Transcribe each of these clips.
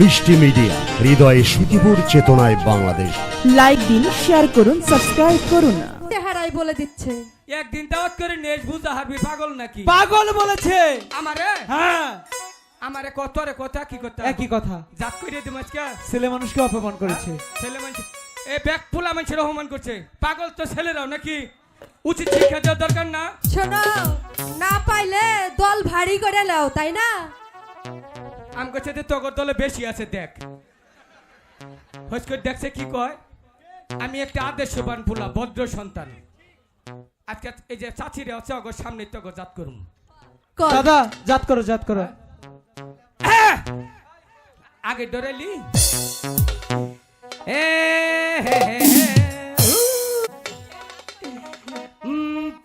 মিষ্টি মিডিয়া হৃদয়ে সুখীপুর চেতনায় বাংলাদেশ। লাইক দিন শেয়ার করুন সাবস্ক্রাইব করুন। চেহারাই বলে দিচ্ছে। একদিন দাওয়াত করে নেস বুঝা হাবি পাগল নাকি? পাগল বলেছে। আমারে? হ্যাঁ। আমারে কত রে কথা কি কথা? একই কথা। জাত করে দিম আজকে। ছেলে মানুষকে অপমান করেছে। ছেলে মানুষ এ ব্যাগ ফুলা মানুষের অপমান করছে। পাগল তো ছেলেরাও নাকি? উচিত শিক্ষা দেওয়ার দরকার না? শোনো না পাইলে দল ভারী করে নাও তাই না? আম কাছে যে তগর দলে বেশি আছে দেখ। হজ করে দেখছে কি কয়? আমি একটা আদর্শবান ফুলা ভদ্র সন্তান। আজকে এই যে চাচিরে আছে অগর সামনে তগর জাত করুম। দাদা জাত করো জাত করো। আগে ডরেলি। এ হে হে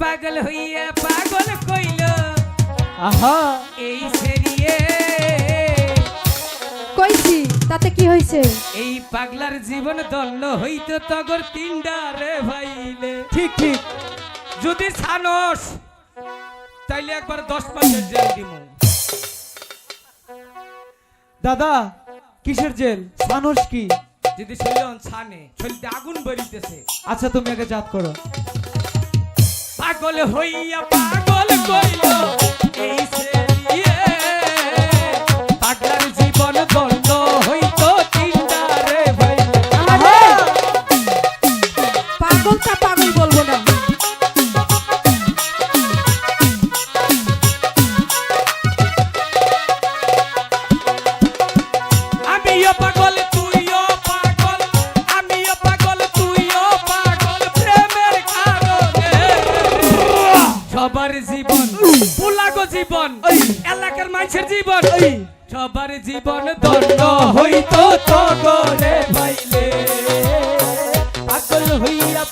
পাগল হইয়া পাগল কইল আহা! এই সেরিয়ে কি হয়েছে? এই পাগলার জীবন দণ্ড হইতো তগর তিনডা রে ভাইলে। ঠিক ঠিক। যদি ছানস তাইলে একবার দশ মাসের জেল দিব দাদা কিসের জেল? মানুষ কি? যদি শৈলন ছানে শরীরতে আগুন বেরিতেছে আচ্ছা তুমি আগে জাত করো। পাগল হইয়া পাগল কইল এই মানুষের জীবন। সবার জীবন দণ্ড হইতো তগরে ভাইলে। পাগল হইয়া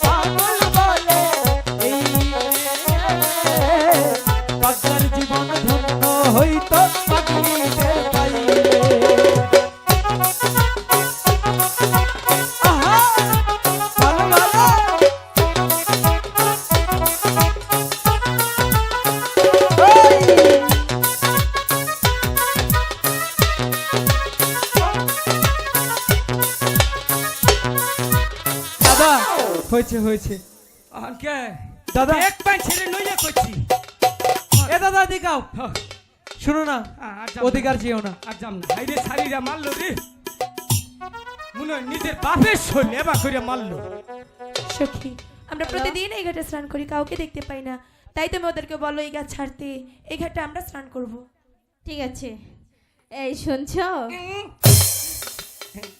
হয়েছে হয়েছে। অনকে দাদা। এক পাই ছেড়ে নইয়া করছি এ দাদা দিকাও শুনো না। অধিকার যেও না। আর যাম না। হাইরে শাড়িরা মারলো রে। মনে নিজের বাপের শৈল এবার করে মারলো। সখী আমরা প্রতিদিন এই ঘাটে স্নান করি কাউকে দেখতে পাই না। তাই তুমি ওদেরকে বলো এই ঘাট ছাড়তে এই ঘাটে আমরা স্নান করব। ঠিক আছে। এই শুনছ?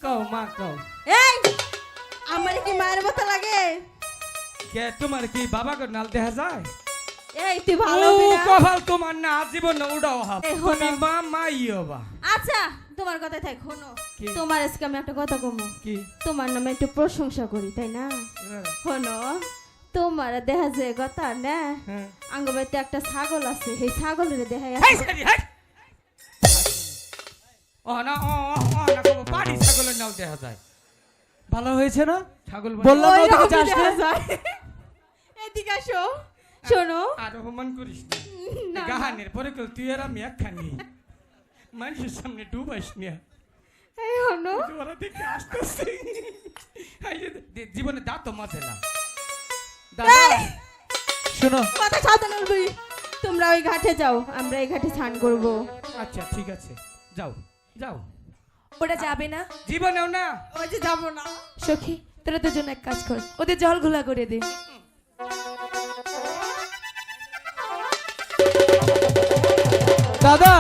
কও মা কও। এই! আমার কি মায়ের মতো লাগে? কে তোমার কি বাবা গো নাল দেখা যায়? এই তুই ভালো ও হবি কপাল তোমার না আজীবন না উড়াও হাব তুমি মা মা ইয়ে বা আচ্ছা তোমার কথা থাক কি? তোমার আজকে আমি একটা কথা কমো। কি? তোমার নামে একটু প্রশংসা করি তাই না? শোনো তোমার দেখা যায় কথা না? হ্যাঁ। আঙ্গবাইতে একটা ছাগল আছে সেই ছাগলের দেখা হেই ও না ও না পাড়ি ছাগলের নাল দেখা যায়। ভালো হয়েছে না? ছাগল বললাম না ওদিকে যাস না যায়। এদিকে আসো শোনো। আর অপমান করিস না। গাহানের পরে কেউ তুই আর আমি একখানি। মানুষের সামনে ডুবাইস না। জীবনে দাঁত মাঝে না। দাদা শোনো। কথা সাবধানে বলবি তোমরা ওই ঘাটে যাও আমরা এই ঘাটে স্নান করব। আচ্ছা ঠিক আছে। যাও যাও। ওরা যাবে না? জীবনেও না? ওই যে যাব না। সখী তোরা তোর জন্য এক কাজ কর। ওদের জল ঘোলা করে দে। দাদা!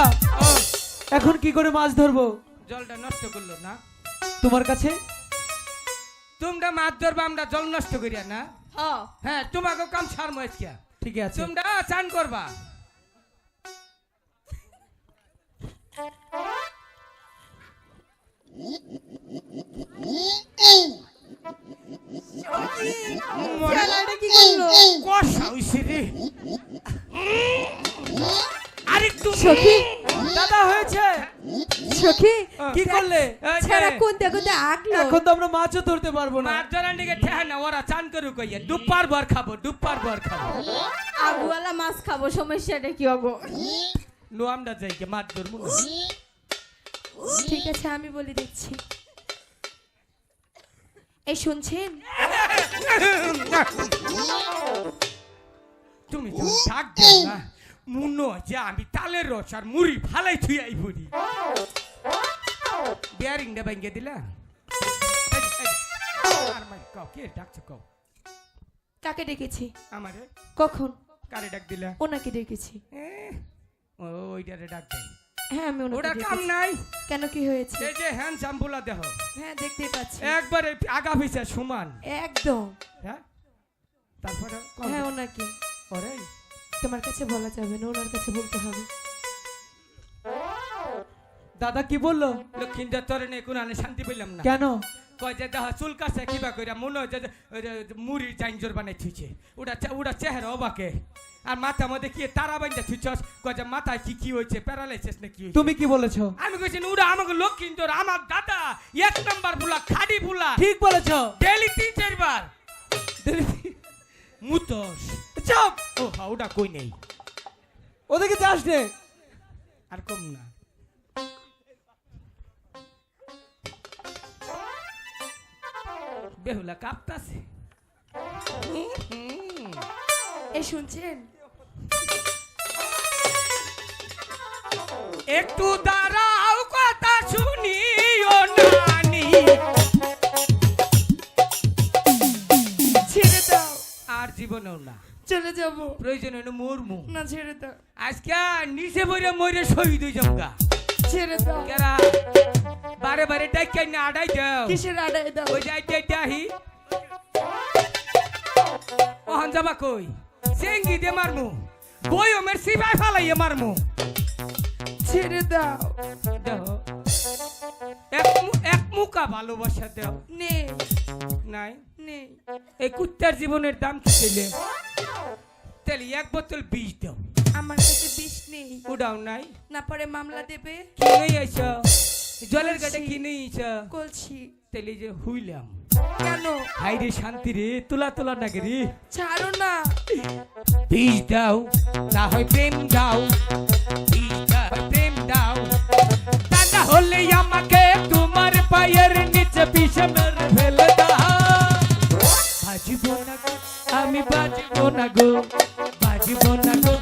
এখন কি করে মাছ ধরবো? জলটা নষ্ট করল না। তোমার কাছে? তোমরা মাছ ধরবা আমরা জল নষ্ট করিয়া না। হ্যাঁ হ্যাঁ তোমাকে কাম ছাড় মজকিয়া ঠিক আছে। তোমরা চান করবা। সখী? দাদা হয়েছে। সখী? কি করলে? এই যে, ছেড়া কোনতে কোনতে এখন তো আমরা মাছও ধরতে পারব না। মাছ ধরার দিকে ঠেহা না ওরা চান করু কইয়া দুপার ভর খাব দুপার ভর খাব। আগুয়ালা মাছ খাব সমস্যাটা কি হব? নো আমরা যাই কে মাছ ধরবো। ঠিক আছে আমি বলে দিচ্ছি। এই শুনছেন? তুমি তো না। মুনো যে আমি তালের রস আর মুড়ি ফালাই থুই আই বুড়ি। বিয়ারিং দে ভাঙ্গে দিলা এই, এই, আর মাই কও কে ডাকছো কও? কাকে ডেকেছি? আমারে? কখন? কারে ডাক দিলা? ওনাকে ডেকেছি। ও ওইটারে ডাক দেয়। হ্যাঁ আমি ওটা কাম নাই। কেন কি হয়েছে? এই যে হ্যান্ডসাম বুলা দেহ। হ্যাঁ দেখতেই পাচ্ছি। একবারে আগা পিছে সমান। একদম। হ্যাঁ? তারপরে হ্যাঁ ওনাকে। ওরে তোমার কাছে বলা যাবে না ওনার কাছে বলতে হবে। দাদা কি বলল? লক্ষ্মীন্দর তরে নেই কোনো শান্তি পেলাম না। কেন? কয় যে দেখা চুল কাছে কিবা কইরা মনে হয় যে মুড়ির চাইঞ্জর বানাই থুইছে ওটা ওটা চেহারা অবাকে। আর মাথা মধ্যে কি তারা বাইন্দা থুইছস কয় যে মাথায় কি কি হয়েছে প্যারালাইসিস না কি তুমি কি বলেছ? আমি কইছি ওরা আমাকে লক্ষ্মীন্দর আমার দাদা এক নাম্বার বুলা খাডি বুলা ঠিক বলেছ। ডেলি তিন চারবার। মুতস। চুপ ও হা ওটা কই নেই? ওদিকে যাস রে আর কম না। বেহুলা কাঁপতাছে। এই শুনছেন? একটু দাঁড়াও কথা শুনি ও নানি। ছেড়ে দাও আর জীবনেও না। চলে যাব। প্রয়োজন হলো মরমু। না ছেড়ে দাও। আজকে নিচে বইরে মরে শহীদ হয়ে যাবগা ছেড়ে দাও। কেরা? বারে বারে ডাইকাই না আড়াই দাও। কিসের আড়াই দাও? ওই যাই যাই যাহি ওহন যাবা কই? চেঙ্গি দে মারমু। বই ওমের সিবাই ফালাইয়ে মারমু। ছেড়ে দাও। এক মুকা ভালোবাসা দাও। নাই। এই কুত্তার জীবনের দাম কি ছেলে? তাহলে এক বোতল বিষ দাও। আমার কাছে বিষ নেই। উড়াও নাই। না পরে মামলা দেবে? কি নেই আছো জলের গাটে কি নেই আছো কলছি। তাহলে যে হুইলাম। কেন? হাই রে শান্তি রে তোলা তোলা নাকি রে। ছাড়ো না। বিষ দাও না হয় প্রেম দাও। বিষ দাও প্রেম দাও। তা না হলে সে মেরে ফেলে বাজিব না আমি বাজিব না গো বাজিব না গো।